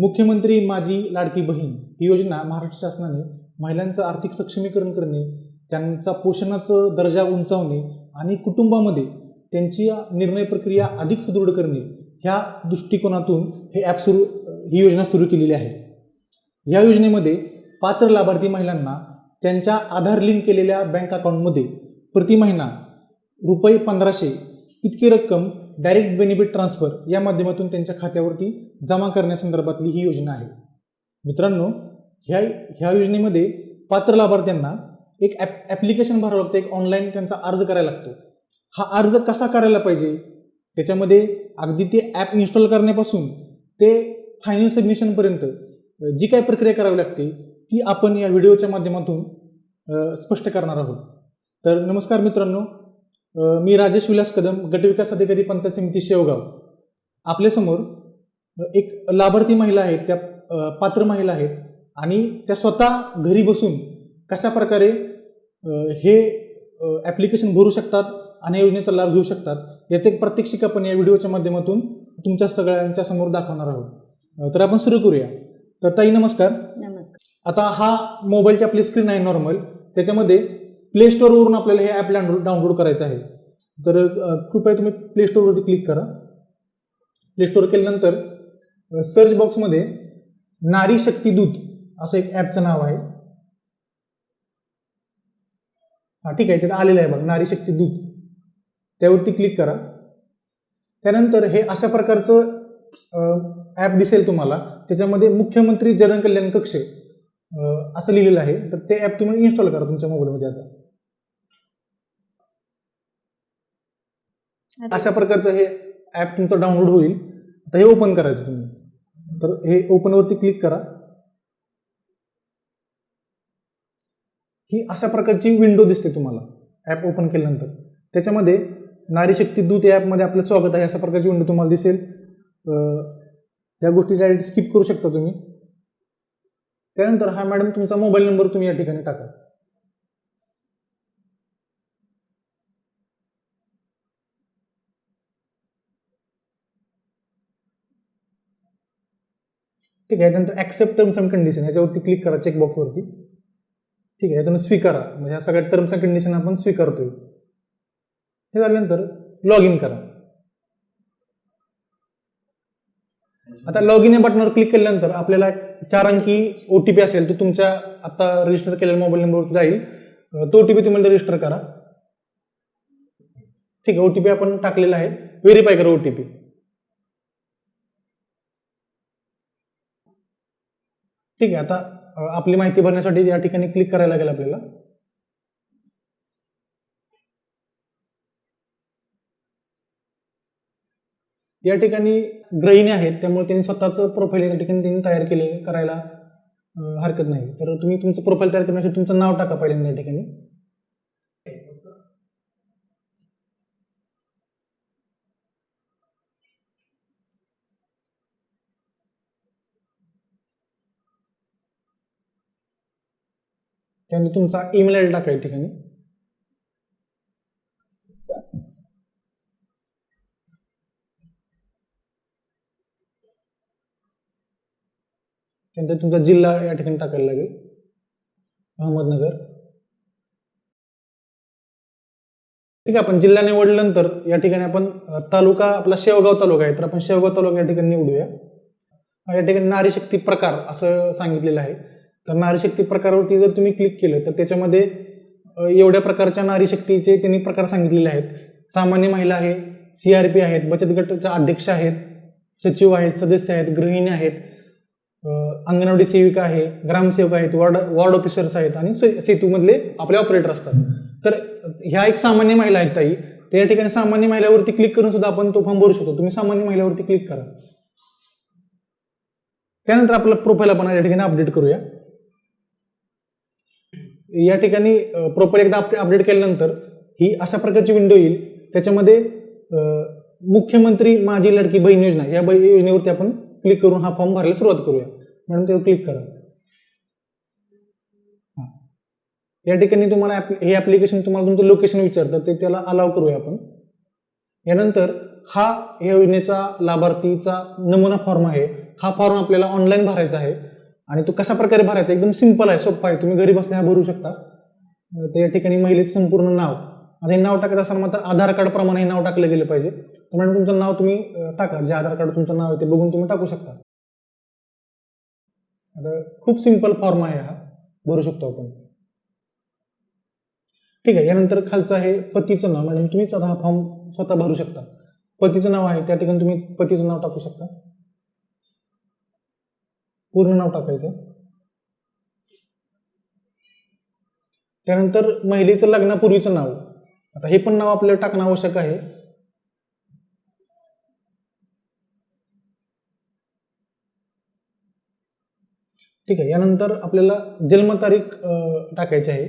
मुख्यमंत्री माझी लाडकी बहीण ही योजना महाराष्ट्र शासनाने महिलांचं आर्थिक सक्षमीकरण करणे त्यांचा पोषणाचं दर्जा उंचावणे आणि कुटुंबामध्ये त्यांची निर्णय प्रक्रिया अधिक सुदृढ करणे ह्या दृष्टिकोनातून हे ॲप सुरू ही योजना सुरू केलेली आहे. या योजनेमध्ये पात्र लाभार्थी महिलांना त्यांच्या आधार लिंक केलेल्या बँक अकाउंटमध्ये प्रति महिना रुपये पंधराशे इतकी रक्कम डायरेक्ट बेनिफिट ट्रान्सफर या माध्यमातून त्यांच्या खात्यावरती जमा करण्यासंदर्भातली ही योजना आहे. मित्रांनो ह्या ह्या योजनेमध्ये पात्र लाभार्थ्यांना एक ॲप ॲप्लिकेशन भरावं लागतं एक ऑनलाईन त्यांचा अर्ज करायला लागतो. हा अर्ज कसा करायला पाहिजे? त्याच्यामध्ये अगदी ते ॲप इन्स्टॉल करण्यापासून ते फायनल सबमिशनपर्यंत जी काय प्रक्रिया करावी लागते ती आपण या व्हिडिओच्या माध्यमातून स्पष्ट करणार आहोत. तर नमस्कार मित्रांनो मी राजेश विलास कदम गटविकास अधिकारी पंचायत समिती शेवगाव. आपल्यासमोर एक लाभार्थी महिला आहेत त्या पात्र महिला आहेत आणि त्या स्वतः घरी बसून कशा प्रकारे हे ॲप्लिकेशन भरू शकतात आणि या योजनेचा लाभ घेऊ शकतात याचं एक प्रात्यक्षिक आपण या व्हिडिओच्या माध्यमातून तुमच्या सगळ्यांच्या समोर दाखवणार आहोत. तर आपण सुरू करूया. तर ताई नमस्कार. नमस्कार. आता हा मोबाईलची आपली स्क्रीन आहे नॉर्मल त्याच्यामध्ये प्ले स्टोअरवरून आपल्याला हे ॲप डाउनलोड डाउनलोड करायचं आहे. तर कृपया तुम्ही प्ले स्टोअरवरती क्लिक करा. प्ले स्टोअर केल्यानंतर सर्च बॉक्समध्ये नारी शक्ती दूत असं एक ॲपचं नाव आहे. हां ठीक आहे तिथं आलेलं आहे बघ नारी शक्ती दूत. त्यावरती क्लिक करा. त्यानंतर हे अशा प्रकारचं ॲप दिसेल तुम्हाला. त्याच्यामध्ये मुख्यमंत्री जनकल्याण कक्ष असं लिहिलेलं आहे. तर ते ॲप तुम्ही इन्स्टॉल करा तुमच्या मोबाईलमध्ये आता. अशा प्रकारचं हे ॲप तुमचं डाउनलोड होईल. आता हे ओपन करायचं तुम्ही. तर हे ओपनवरती क्लिक करा. ही अशा प्रकारची विंडो दिसते तुम्हाला ॲप ओपन केल्यानंतर. त्याच्यामध्ये नारी शक्ती दूत या ॲपमध्ये आपलं स्वागत आहे. अशा प्रकारची विंडो तुम्हाला दिसेल. या गोष्टी डायरेक्ट स्किप करू शकता तुम्ही. त्यानंतर हा मॅडम तुमचा मोबाईल नंबर तुम्ही या ठिकाणी टाका. ठीक आहे त्यानंतर ॲक्सेप्ट टर्म्स अँड कंडिशन याच्यावरती क्लिक करा चेकबॉक्सवरती ठीक आहे त्यानंतर स्वीकारा. म्हणजे ह्या सगळ्या टर्म्स अँड कंडिशन आपण स्वीकारतोय. हे झाल्यानंतर लॉग इन करा. आता लॉग इन या बटनावर क्लिक केल्यानंतर आपल्याला एक चार अंकी ओ टी पी असेल तो तुमच्या आता रजिस्टर केलेल्या मोबाईल नंबरवर जाईल. तो ओ टी पी तुम्हाला रजिस्टर करा. ठीक आहे ओ टी पी आपण टाकलेला आहे. व्हेरीफाय करा ओ टी पी ठीक आहे आता आपली माहिती भरण्यासाठी या ठिकाणी क्लिक करायला लागेल आपल्याला. या ठिकाणी गृहिणी आहेत त्यामुळे त्यांनी स्वतःचं प्रोफाईल या ठिकाणी त्यांनी तयार केले करायला हरकत नाही. तर तुम्ही तुमचं प्रोफाईल तयार करण्यासाठी तुमचं नाव टाका पहिल्यांदा या ठिकाणी. त्यांनी तुमचा ईमेल आय डी टाका या ठिकाणी. त्यानंतर तुमचा जिल्हा या ठिकाणी टाकायला लागेल. अहमदनगर. ठीक आहे आपण जिल्हा निवडल्यानंतर या ठिकाणी आपण तालुका आपला शेवगाव तालुका आहे तर आपण शेवगाव तालुका या ठिकाणी निवडूया. या ठिकाणी नारी शक्ती प्रकार असं सांगितलेलं आहे. तर नारीशक्ती प्रकारावरती जर तुम्ही क्लिक केलं तर त्याच्यामध्ये एवढ्या प्रकारच्या नारीशक्तीचे त्यांनी प्रकार सांगितलेले आहेत. सामान्य महिला आहे सी आर पी आहेत बचत गटाच्या अध्यक्ष आहेत सचिव आहेत सदस्य आहेत गृहिणी आहेत अंगणवाडी सेविका आहे ग्रामसेवक आहेत वॉर्ड वॉर्ड ऑफिसर्स आहेत आणि से- सेतूमधले आपले ऑपरेटर असतात. तर ह्या एक सामान्य महिला आहेत ताई. त्या ठिकाणी सामान्य महिलावरती क्लिक करून सुद्धा आपण तो फॉर्म भरू शकतो. तुम्ही सामान्य महिलावरती क्लिक करा. त्यानंतर आपला प्रोफाईल आपण या ठिकाणी अपडेट करूया. या ठिकाणी प्रॉपर एकदा अपडेट केल्यानंतर ही अशा प्रकारची विंडो येईल. त्याच्यामध्ये मुख्यमंत्री माझी लडकी बहीण योजना या बहीण योजनेवरती आपण क्लिक करून हा फॉर्म भरायला सुरुवात करूया. म्हणून त्यावर क्लिक करा. या ठिकाणी तुम्हाला हे ॲप्लिकेशन तुम्हाला तुमचं लोकेशन विचारतं ते त्याला अलाव करूया आपण. यानंतर हा या योजनेचा लाभार्थीचा नमुना फॉर्म आहे. हा फॉर्म आपल्याला ऑनलाईन भरायचा आहे. आणि तो कशा प्रकारे भरायचा? एकदम सिंपल आहे सोपा आहे. तुम्ही घरी बसल्या हा भरू शकता. त्या ठिकाणी महिलेचं संपूर्ण नाव. आता हे नाव टाकत असताना मात्र आधार कार्ड प्रमाणे हे नाव टाकलं गेलं पाहिजे. तर मॅडम तुमचं नाव तुम्ही टाका. जे आधार कार्ड तुमचं नाव आहे ते बघून तुम्ही टाकू शकता. आता खूप सिंपल फॉर्म आहे हा. भरू शकतो आपण. ठीक आहे यानंतर खालचं आहे पतीचं नाव. मॅडम तुम्हीच आता हा फॉर्म स्वतः भरू शकता. पतीचं नाव आहे त्या ठिकाणी तुम्ही पतीचं नाव टाकू शकता. पूर्ण नाव टाकायचं. त्यानंतर महिलेचं लग्नापूर्वीचं नाव. आता हे पण नाव आपल्याला टाकणं आवश्यक आहे. ठीक आहे यानंतर आपल्याला जन्मतारीख टाकायची आहे.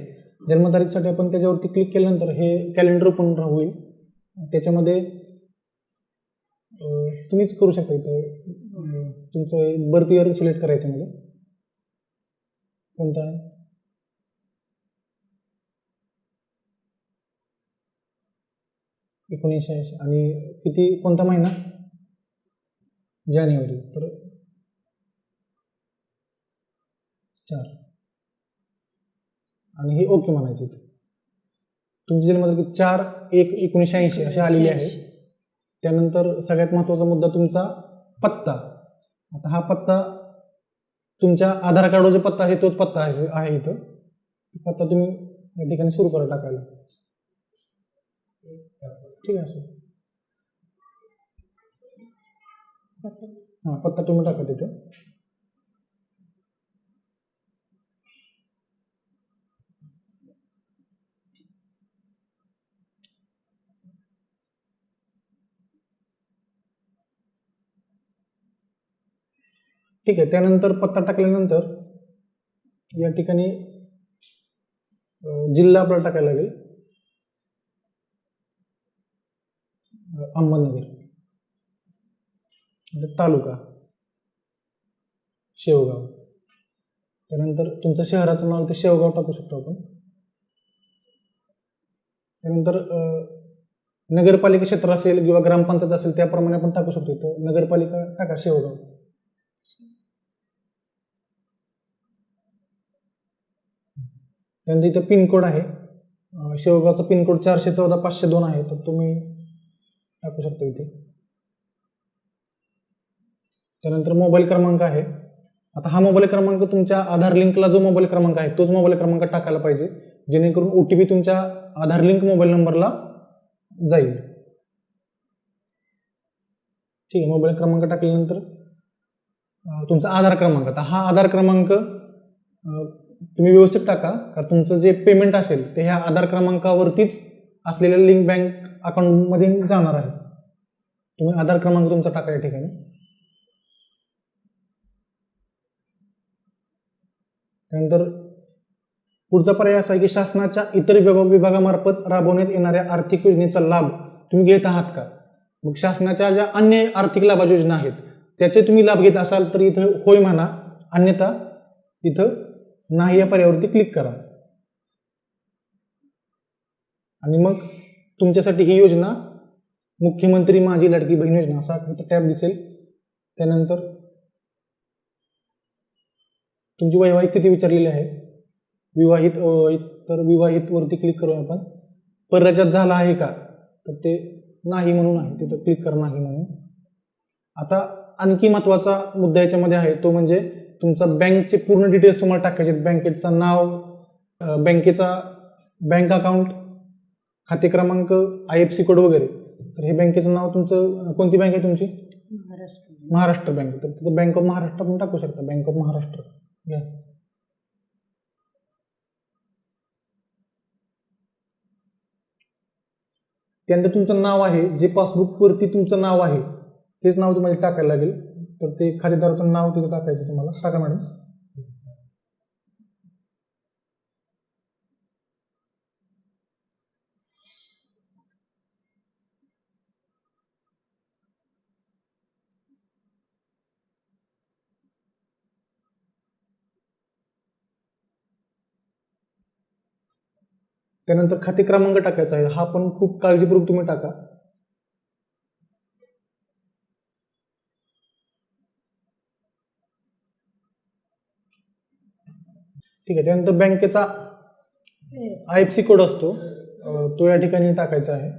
जन्मतारीखसाठी आपण त्याच्यावरती क्लिक केल्यानंतर हे कॅलेंडर पण होईल त्याच्यामध्ये तुम्हीच करू शकता इथं. तुमचं बर्थ इयर सिलेक्ट करायचं मला. कोणता आहे? एकोणीसशे ऐंशी. आणि किती कोणता महिना? जानेवारी. तर चार. आणि हे ओके म्हणायचं इथे. तुमची जन्मतारीख चार एक एकोणीसशे ऐंशी अशी आलेली आहे. त्यानंतर सगळ्यात महत्त्वाचा मुद्दा तुमचा पत्ता. आता हा पत्ता तुमच्या आधार कार्डवर जो पत्ता आहे तोच पत्ता आहे आहे इथं. पत्ता तुम्ही या ठिकाणी सुरू करा टाकायला. ठीक आहे सर हां पत्ता तुम्ही टाका तिथं. ठीक आहे त्यानंतर पत्ता टाकल्यानंतर या ठिकाणी जिल्हा आपल्याला टाकायला लागेल. अहमदनगर. म्हणजे तालुका. शेवगाव. त्यानंतर तुमचं शहराचं नाव ते शेवगाव टाकू शकतो आपण. त्यानंतर नगरपालिका क्षेत्र असेल किंवा ग्रामपंचायत असेल त्याप्रमाणे आपण टाकू शकतो. इथं नगरपालिका टाका शेवगाव. त्यानंतर इथं पिनकोड आहे. शेवगावचा पिनकोड चारशे चौदा पाचशे दोन आहे. तर तुम्ही टाकू शकता इथे. त्यानंतर मोबाईल क्रमांक आहे. आता हा मोबाईल क्रमांक तुमच्या आधार लिंकला जो मोबाईल क्रमांक आहे तोच मोबाईल क्रमांक टाकायला पाहिजे. जेणेकरून ओ टी पी तुमच्या आधार लिंक मोबाईल नंबरला जाईल. ठीक आहे मोबाईल क्रमांक टाकल्यानंतर तुमचा आधार क्रमांक. आता हा आधार क्रमांक तुम्ही व्यवस्थित टाका. का तुमचं जे पेमेंट असेल ते ह्या आधार क्रमांकावरतीच असलेल्या लिंक बँक अकाउंटमध्ये जाणार आहे. तुम्ही आधार क्रमांक तुमचा टाका या ठिकाणी. त्यानंतर पुढचा पर्याय असा आहे की शासनाच्या इतर विभाग विभागामार्फत राबवण्यात येणाऱ्या आर्थिक योजनेचा लाभ तुम्ही घेत आहात का? मग शासनाच्या ज्या अन्य आर्थिक लाभाच्या योजना आहेत त्याचे तुम्ही लाभ घेत असाल तर इथं होय म्हणा. अन्यथा इथं नाही या पर्यायावरती क्लिक करा. आणि मग तुमच्यासाठी ही योजना मुख्यमंत्री माझी लाडकी बहीण योजना असा टॅब दिसेल. त्यानंतर तुमची वैवाहिक स्थिती विचारलेली आहे. विवाहित तर विवाहित वरती क्लिक करू आपण. परराज्यात झाला आहे का? तर ते नाही म्हणून आहे. तिथं क्लिक करा नाही म्हणून. आता आणखी महत्त्वाचा मुद्दा याच्यामध्ये आहे तो म्हणजे तुमचा बँकचे पूर्ण डिटेल्स तुम्हाला टाकायचे आहेत. बँकेचं नाव बँकेचा बँक अकाउंट खाते क्रमांक आय एफ सी कोड वगैरे. तर हे बँकेचं नाव तुमचं कोणती बँक आहे तुमची? महाराष्ट्र महाराष्ट्र बँक. तर तिथं बँक ऑफ महाराष्ट्र पण टाकू शकता. Bank of Maharashtra. घ्या. त्यानंतर तुमचं नाव आहे जे पासबुकवरती तुमचं नाव आहे तेच नाव तुम्हाला टाकायला लागेल. तर ते खातेदाराचं नाव तिथं टाकायचं तुम्हाला. टाका मॅडम. त्यानंतर खाते क्रमांक टाकायचा आहे. हा पण खूप काळजीपूर्वक तुम्ही टाका. ठीक आहे. त्यानंतर बँकेचा आय एफ सी कोड असतो. अ, तो या ठिकाणी टाकायचा आहे.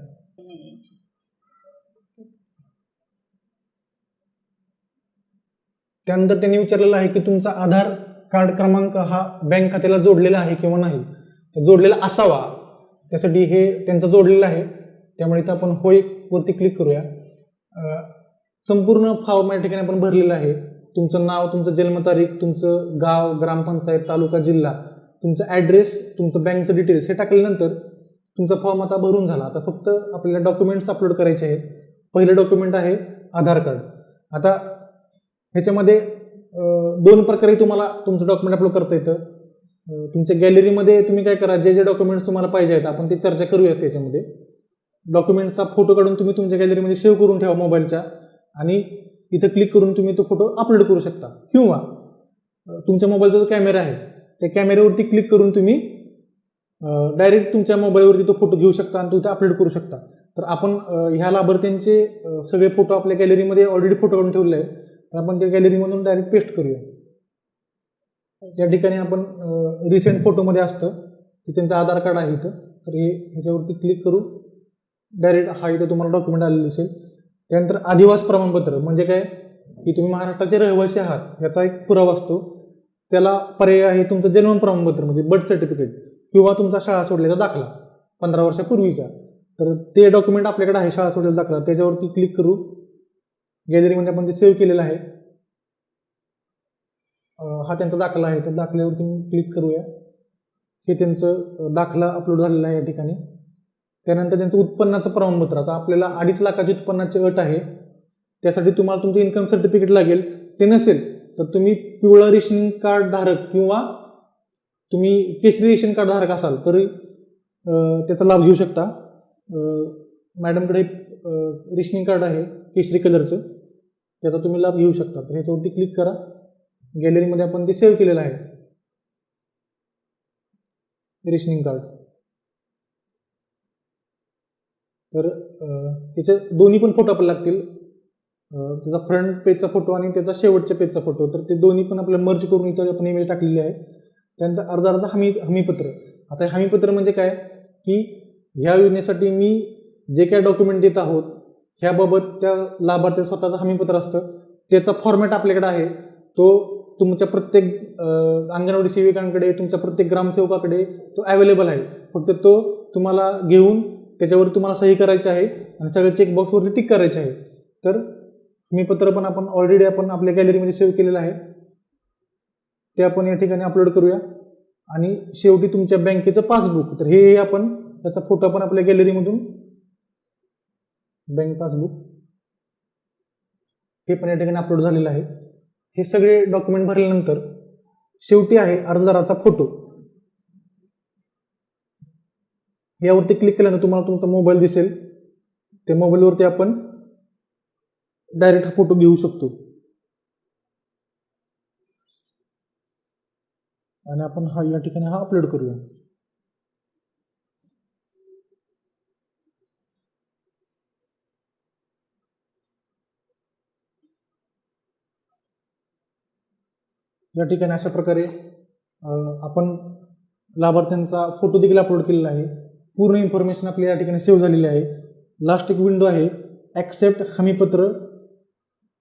त्यानंतर त्यांनी विचारलेलं आहे की तुमचा आधार कार्ड क्रमांक हा बँक खात्याला जोडलेला आहे किंवा नाही? तर जोडलेला असावा. त्यासाठी हे त्यांचा जोडलेला आहे. त्यामुळे इथं आपण होय वरती क्लिक करूया. अ, संपूर्ण फॉर्म या ठिकाणी आपण भरलेलं आहे. तुमचं नाव तुमचं जन्मतारीख तुमचं गाव ग्रामपंचायत तालुका जिल्हा तुमचं ॲड्रेस तुमचं बँकचं डिटेल्स हे टाकल्यानंतर तुमचा फॉर्म आता भरून झाला. आता फक्त आपल्याला डॉक्युमेंट्स अपलोड करायचे आहेत. पहिलं डॉक्युमेंट आहे आधार कार्ड आता ह्याच्यामध्ये दोन प्रकारे तुम्हाला तुमचं डॉक्युमेंट अपलोड करता येतं. तुमच्या गॅलरीमध्ये तुम्ही काय करा जे जे डॉक्युमेंट्स तुम्हाला पाहिजे आहेत आपण ते चर्चा करूयात त्याच्यामध्ये. डॉक्युमेंट्सचा फोटो काढून तुम्ही तुमच्या गॅलरीमध्ये सेव्ह करून ठेवा मोबाईलच्या. आणि इथं क्लिक करून तुम्ही तो फोटो अपलोड करू शकता. किंवा तुमच्या मोबाईलचा जो कॅमेरा आहे त्या कॅमेऱ्यावरती क्लिक करून तुम्ही डायरेक्ट तुमच्या मोबाईलवरती तो फोटो घेऊ शकता आणि तो इथे अपलोड करू शकता. तर आपण ह्या लाभार्थ्यांचे सगळे फोटो आपल्या गॅलरीमध्ये ऑलरेडी फोटो काढून ठेवले आहेत. तर आपण त्या गॅलरीमधून डायरेक्ट पेस्ट करूया. या ठिकाणी आपण रिसेंट फोटोमध्ये असतं की त्यांचं आधार कार्ड आहे इथं. तर हे ह्याच्यावरती क्लिक करू डायरेक्ट हा इथं तुम्हाला डॉक्युमेंट आलेलं दिसेल. त्यानंतर आदिवास प्रमाणपत्र म्हणजे काय? की तुम्ही महाराष्ट्राचे रहिवासी आहात याचा एक पुरावा असतो. त्याला पर्याय आहे तुमचं जन्म प्रमाणपत्र म्हणजे बर्थ सर्टिफिकेट किंवा तुमचा शाळा सोडल्याचा दाखला पंधरा वर्षापूर्वीचा. तर ते डॉक्युमेंट आपल्याकडे आहे शाळा सोडलेला दाखला. त्याच्यावरती क्लिक करू. गॅलरीमध्ये आपण ते सेव्ह केलेलं आहे. हा त्यांचा दाखला आहे. त्या दाखल्यावरती क्लिक करूया. हे त्यांचं दाखला अपलोड झालेला आहे या ठिकाणी. त्यानंतर त्यांचं उत्पन्नाचं प्रमाणपत्र. आता आपल्याला अडीच लाखाची उत्पन्नाची अट आहे. त्यासाठी तुम्हाला तुमचं इन्कम सर्टिफिकेट लागेल. ते नसेल तर तुम्ही पिवळं रेशन कार्ड धारक किंवा तुम्ही केसरी रेशन कार्ड धारक असाल तरी त्याचा लाभ घेऊ शकता. मॅडमकडे रेशनिंग कार्ड आहे केसरी कलरचं त्याचा तुम्ही लाभ घेऊ शकता. तर ह्याच्यावरती क्लिक करा. गॅलरीमध्ये आपण ते सेव्ह केलेलं आहे. रेशनिंग कार्ड तर त्याचे दोन्ही पण फोटो आपल्याला लागतील. त्याचा फ्रंट पेजचा फोटो आणि त्याचा शेवटच्या पेजचा फोटो तर ते दोन्ही पण आपल्याला मर्ज करून इथं आपण इमेज टाकलेली आहे. त्यानंतर अर्जाचा हमी हमीपत्र. आता हे हमीपत्र म्हणजे काय? की ह्या योजनेसाठी मी जे काय डॉक्युमेंट देत आहोत ह्याबाबत त्या लाभार्थ्या स्वतःचं हमीपत्र असतं. त्याचा फॉर्मॅट आपल्याकडे आहे. तो तुमच्या प्रत्येक अंगणवाडी सेविकांकडे तुमच्या प्रत्येक ग्रामसेवकाकडे तो अवेलेबल आहे. फक्त तो तुम्हाला घेऊन त्याच्यावर तुम्हाला सही करायची आहे आणि सगळ्या चेकबॉक्सवरती टिक करायचे आहे. तर मी पत्र पण आपण ऑलरेडी आपण आपल्या गॅलरीमध्ये सेव्ह केलेलं आहे. ते आपण या ठिकाणी अपलोड करूया. आणि शेवटी तुमच्या बँकेचं पासबुक तर हे आपण त्याचा फोटो आपण आपल्या गॅलरीमधून बँक पासबुक हे पण या ठिकाणी अपलोड झालेलं आहे. हे सगळे डॉक्युमेंट भरल्यानंतर शेवटी आहे अर्जदाराचा फोटो यावरती क्लिक केल्यानंतर तुम्हाला तुमचा मोबाईल दिसेल. त्या मोबाईलवरती आपण डायरेक्ट हा फोटो घेऊ शकतो. आणि आपण हा या ठिकाणी हा अपलोड करूया. या ठिकाणी अशा प्रकारे आपण लाभार्थ्यांचा फोटो देखील अपलोड केलेला आहे. पूर्ण इन्फॉर्मेशन आपली या ठिकाणी सेव्ह झालेली आहे. लास्ट एक विंडो आहे. ॲक्सेप्ट हमीपत्र.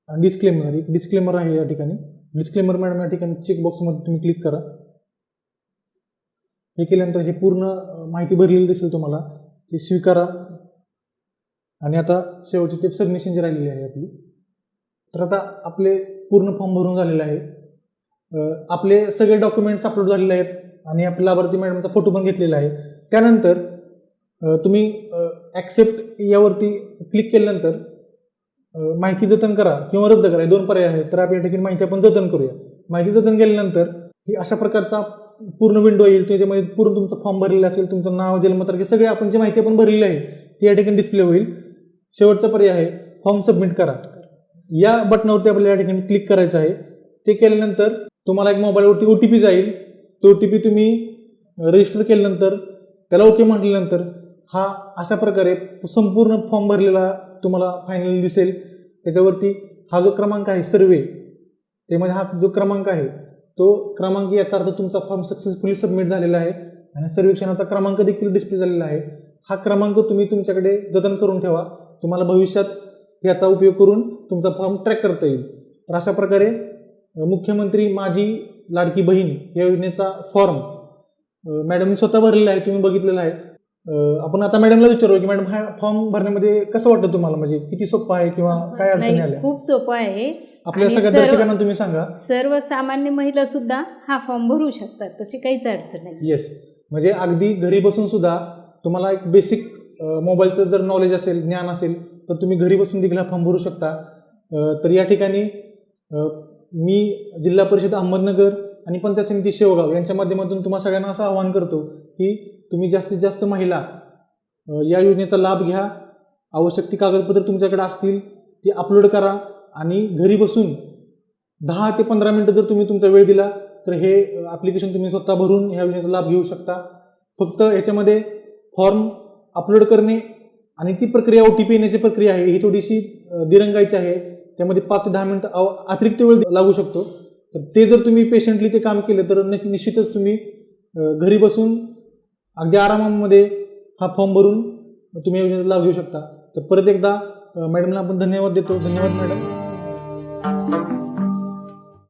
डिस्क्लेमर एक डिस्क्लेमर आहे या ठिकाणी. डिस्क्लेमर मॅडम या ठिकाणी चेकबॉक्समध्ये तुम्ही क्लिक करा. हे केल्यानंतर हे पूर्ण माहिती भरलेली दिसेल तुम्हाला. हे स्वीकारा. आणि आता शेवटची टिप सबमिशनची राहिलेली आहे आपली. तर आता आपले पूर्ण फॉर्म भरून झालेले आहे. आपले सगळे डॉक्युमेंट्स अपलोड झालेले आहेत. आणि आपल्या लाभार्थी मॅडमचा फोटो पण घेतलेला आहे. त्यानंतर तुम्ही ॲक्सेप्ट यावरती क्लिक केल्यानंतर माहिती जतन करा किंवा रद्द करा. हे दोन पर्याय आहेत. तर आपण या ठिकाणी माहिती आपण जतन करूया. माहिती जतन केल्यानंतर ही अशा प्रकारचा पूर्ण विंडो येईल. त्याच्यामध्ये पूर्ण तुमचा फॉर्म भरलेला असेल तुमचं नाव जन्मतारखे सगळे आपण जी माहिती आपण भरलेली आहे ती या ठिकाणी डिस्प्ले होईल. शेवटचा पर्याय आहे फॉर्म सबमिट करा. या बटनावरती आपल्याला या ठिकाणी क्लिक करायचं आहे. ते केल्यानंतर तुम्हाला एक मोबाईलवरती ओ टी पी जाईल. तो ओ टी पी तुम्ही रजिस्टर केल्यानंतर त्याला ओके म्हटल्यानंतर हा अशा प्रकारे संपूर्ण फॉर्म भरलेला तुम्हाला फायनल दिसेल. त्याच्यावरती हा जो क्रमांक आहे सर्वे ते म्हणजे हा जो क्रमांक आहे तो क्रमांक याचा अर्थ तुमचा फॉर्म सक्सेसफुली सबमिट झालेला आहे आणि सर्वेक्षणाचा क्रमांक देखील डिस्प्ले झालेला आहे. हा क्रमांक तुम्ही तुमच्याकडे जतन करून ठेवा. तुम्हाला भविष्यात याचा उपयोग करून तुमचा फॉर्म ट्रॅक करता येईल. तर अशा प्रकारे मुख्यमंत्री माझी लाडकी बहीण या योजनेचा फॉर्म मॅडमनी स्वतः भरलेला आहे तुम्ही बघितलेला आहे. आपण आता मॅडमला विचारू की मॅडम हा फॉर्म भरण्यामध्ये कसं वाटतं तुम्हाला? म्हणजे किती सोपं आहे किंवा काय अडचणी नाही, आल्या? खूप सोपं आहे. आपल्या आणि सगळ्या सर्व- दर्शकांना तुम्ही सांगा. सर्वसामान्य महिला सुद्धा हा फॉर्म भरू शकतात तशी काहीच अडचण नाही. येस म्हणजे अगदी घरी बसून सुद्धा तुम्हाला एक बेसिक मोबाईलचं जर नॉलेज असेल ज्ञान असेल तर तुम्ही घरी बसून देखील हा फॉर्म भरू शकता. अ, तर या ठिकाणी अ, मी जिल्हा परिषद अहमदनगर आणि पंचायत समिती शेवगाव यांच्या माध्यमातून तुम्हा सगळ्यांना असं आवाहन करतो की तुम्ही जास्तीत जास्त महिला या योजनेचा लाभ घ्या. आवश्यक ती कागदपत्र तुमच्याकडे असतील ती अपलोड करा आणि घरी बसून दहा ते पंधरा मिनटं जर तुम्ही तुमचा वेळ दिला तर हे ॲप्लिकेशन तुम्ही स्वतः भरून ह्या योजनेचा लाभ घेऊ शकता. फक्त याच्यामध्ये फॉर्म अपलोड करणे आणि ती प्रक्रिया ओ टी पी येण्याची प्रक्रिया आहे ही थोडीशी दिरंगाईची दिरंगायची आहे. त्यामध्ये पाच ते दहा मिनटं अव- अतिरिक्त वेळ लागू शकतो. तर ते जर तुम्ही पेशंटली ते काम केलं तर न- निश्चितच तुम्ही घरी बसून अगदी आरामामध्ये हा फॉर्म भरून तुम्ही योजनेचा लाभ घेऊ शकता. तर परत एकदा मॅडमला आपण धन्यवाद देतो. धन्यवाद मॅडम.